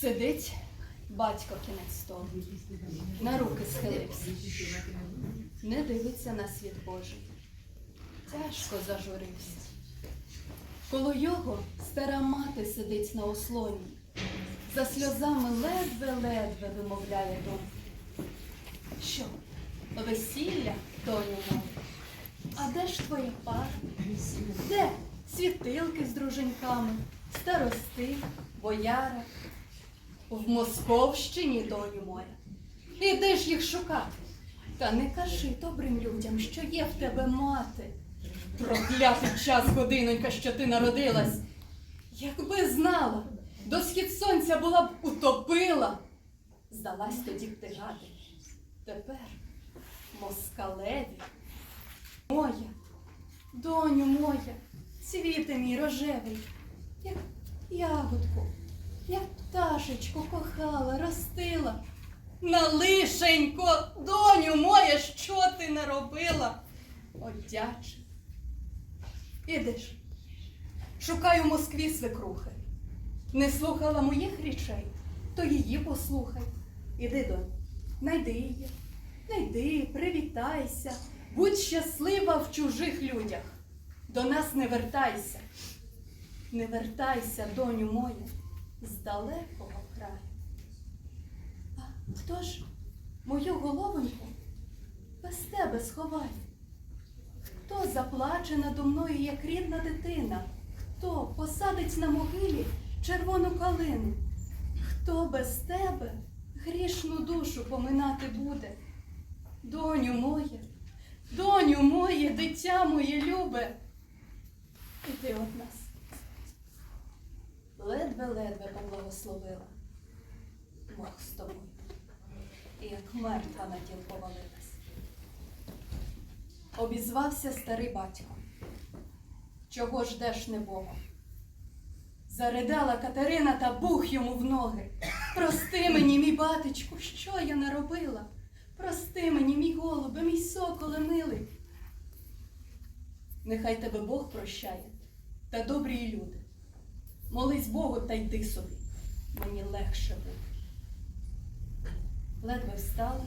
Сидить батько кінець столу, на руки схилився, не дивиться на світ Божий, тяжко зажурився. Коло його стара мати сидить на ослоні, за сльозами ледве-ледве вимовляє донь. Що, весілля, доню? А де ж твоя пара? Де світилки з друженьками, старости, бояра? В Московщині, доню моя. Іди ж їх шукати. Та не кажи добрим людям, що є в тебе мати. Проклятий час, годинонька, що ти народилась. Якби знала, до схід сонця була б утопила. Здалась тоді б ти ради. Тепер москалеві. Моя, доню моя, цвіте мій рожевий, як ягодку, пташечку кохала, ростила. На лишенько, доню моя, що ти наробила? Одяче. Ідеш. Шукаю в Москві свекрухи. Не слухала моїх речей, то її послухай. Іди, донь, найди її. Найди, привітайся, будь щаслива в чужих людях. До нас не вертайся. Не вертайся, доню моя, з далекого краю. А хто ж мою головоньку без тебе сховає? Хто заплаче надо мною, як рідна дитина? Хто посадить на могилі червону калину? Хто без тебе грішну душу поминати буде? Доню моє, доню моє, дитя моє любе, іди от нас. Ледве-ледве поблагословила. Бог з тобою. І як мертва на тіл повалилась. Обізвався старий батько. Чого ждеш небого? Заридала Катерина та бух йому в ноги. Прости мені, мій батечку, що я наробила? Прости мені, мій голубе, мій соколе милий. Нехай тебе Бог прощає та добрі люди. Молись Богу та йди собі. Мені легше буде. Ледве встала,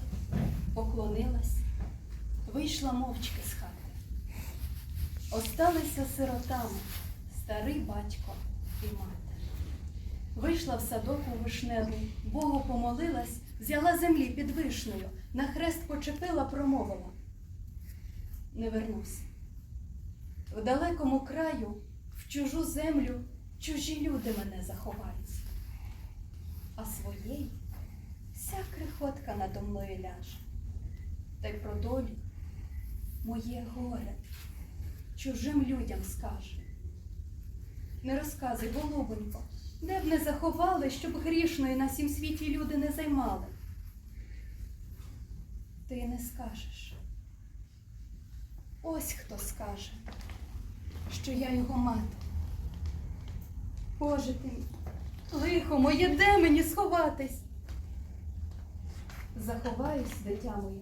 поклонилась, вийшла мовчки з хати. Осталися сиротами старий батько і мати. Вийшла в садок у вишневий, Богу помолилась, взяла землі під вишнею, на хрест почепила, промовила. Не вернусь. В далекому краю, в чужу землю, чужі люди мене заховають. А своєї вся крихотка надо мною ляже. Та й про долю моє горе чужим людям скаже. Не розказуй, голубонько, де б не заховали, щоб грішної на сім світі люди не займали. Ти не скажеш. Ось хто скаже, що я його мати. Боже ти лихо моє, де мені сховатись? Заховаюсь, дитя моє,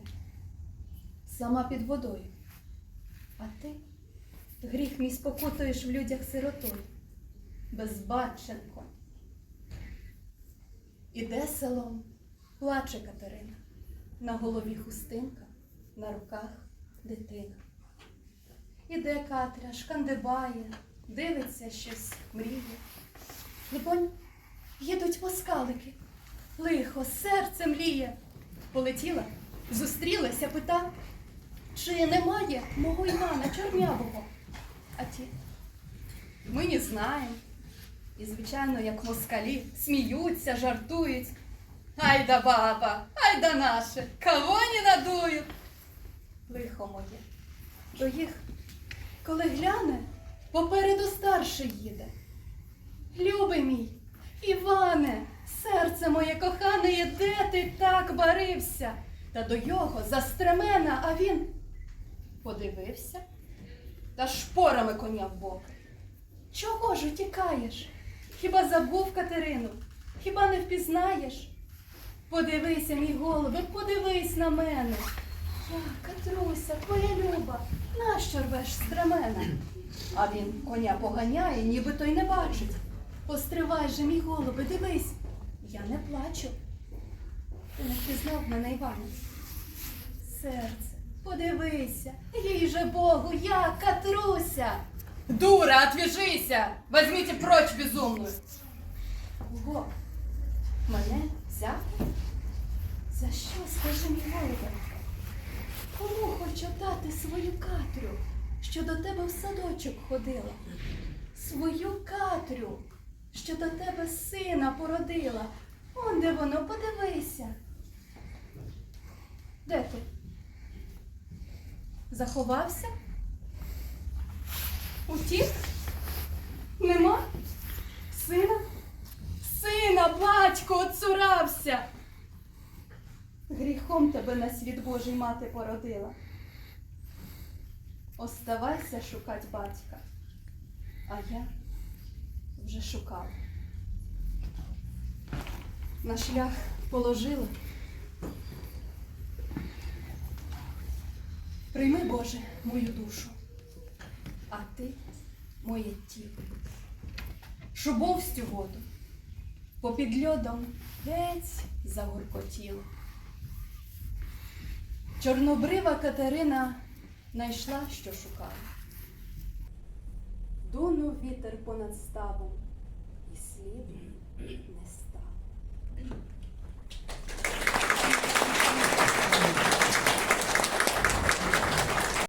сама під водою. А ти гріх мій спокутуєш в людях сиротою, безбаченко. Іде селом, плаче Катерина, на голові хустинка, на руках дитина. Іде Катря, шкандибає, дивиться щось, мріє. Либонь, їдуть москалики, лихо, серце мліє. Полетіла, зустрілася, пита, чи немає мого Івана Чорнявого? А ті, ми не знаємо. І, звичайно, як москалі, сміються, жартують. Ай да баба, ай да наше, кого не надують. Лихо моє. До їх, коли гляне, попереду старший їде. Любий мій, Іване, серце моє кохане, де ти так барився? Та до його за стремена, а він подивився та шпорами коня в боки. Чого ж утікаєш? Хіба забув Катерину? Хіба не впізнаєш? Подивися, мій голубе, подивись на мене. Я, Катруся, твоя люба, нащо рвеш стремена? А він коня поганяє, ніби той не бачить. Постривай же, мій голубе, дивись. Я не плачу. Ти не впізнав мене, Іване. Серце, подивися, їй же Богу, я катруся. Дура, отвяжися! Возьмите прочь безумную! Ого, мене взяти? За що, скажи мій голубе? Кому хочу дати свою Катрю, що до тебе в садочок ходила? Свою Катрю, що до тебе сина породила. Он де воно, подивися. Де ти? Заховався? Утік? Нема? Сина? Сина, батько, оцурався. Гріхом тебе на світ Божий мати породила. Оставайся шукать батька, а я вже шукала. На шлях положила. Прийми, Боже, мою душу, а ти моє тіло шубовстю воду. Попід льодом геть загуркотіло. Чорнобрива Катерина найшла, що шукала. Дунув вітер понад ставом, і сліду не стало.